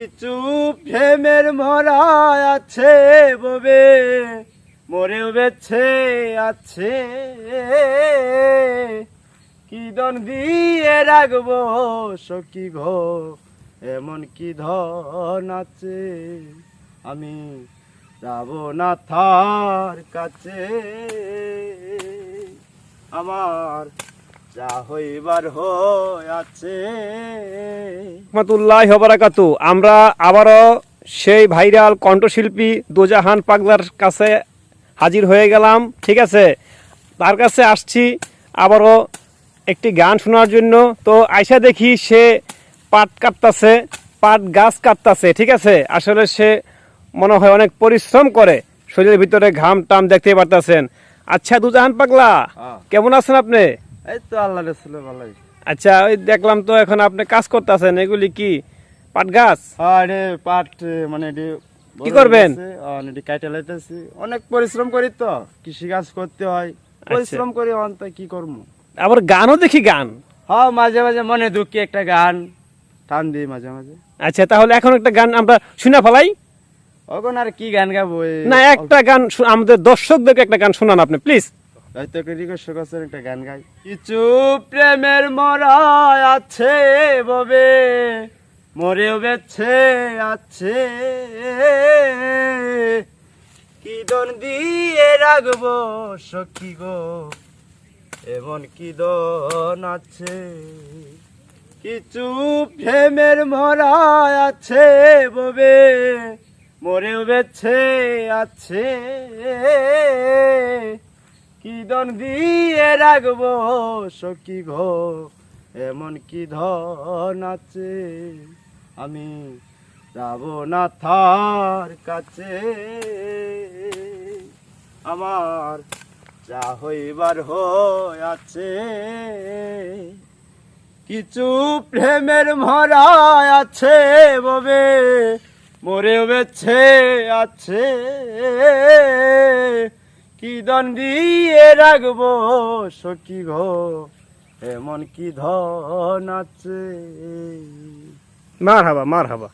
কিছু প্রেমের মরা আছে ববে, মরেও বেছে আছে। কি দন দিয়ে রাখব সখী ঘো এমন কি ধন আছে? আমি যাব না থার কাছে। আমার যা হইবার হয়ে আছে। রহমতুল্লাহ হবারাকাতু আমরা আবারও সেই ভাইরাল কণ্ঠশিল্পী দোজাহান পাগলার কাছে হাজির হয়ে গেলাম ঠিক আছে? তার কাছে আসছি আবারও একটি গান শোনার জন্য। তো আইসা দেখি সে পাট কাটতাছে পাট গাছ কাটতাছে ঠিক আছে? আসলে সে মনে হয় অনেক পরিশ্রম করে শরীরের ভিতরে ঘাম টাম দেখতে পারতাছেন। আচ্ছা দুজাহান পাগলা হ্যাঁ। কেমন আছেন আপনি? এই তো আল্লাহ রসুলের ভালোই। আচ্ছা ওই দেখলাম তো এখন আপনি কাজ করতেছেন এগুলি কি? পাট গাছ? হ্যাঁ পাট মানে কি করবেন? কাইটে লাইতেছি। অনেক পরিশ্রম করি তো কৃষি কাজ করতে হয়। আচ্ছা। পরিশ্রম করি অন্ত কি করব? আবার গানও দেখি গান? হ্যাঁ মাঝে মাঝে মনে দুঃখে একটা গান টান দিই মাঝে মাঝে। আচ্ছা তাহলে এখন একটা গান আমরা শুনে ফেলাই? এখন আর কি গান গাবো না একটা গান আমাদের দর্শকদেরকে একটা গান শোনান আপনি প্লিজ। হয়তো রিকোয়েস্ট করছেন, একটা গান গাই। কিছু প্রেমের মরা আছে ববে, মরেও বেছে আছে। কি দন দিয়ে রাখব সখী গো, এমন কি দন আছে? কিছু প্রেমের মরা আছে ববে, মরেও বেছে আছে। কি দন দিয়ে রাখব সখী ঘো এমন কি ধন আছে? আমি যাব না থার কাছে আমার যা হইবার হয়ে আছে। কিছু প্রেমের মরা আছে ববে, মরেও বেছে আছে। কি দন দিয়ে রাখব সখী গো? এমন কি ধন আছে? মার হাবা মার হাবা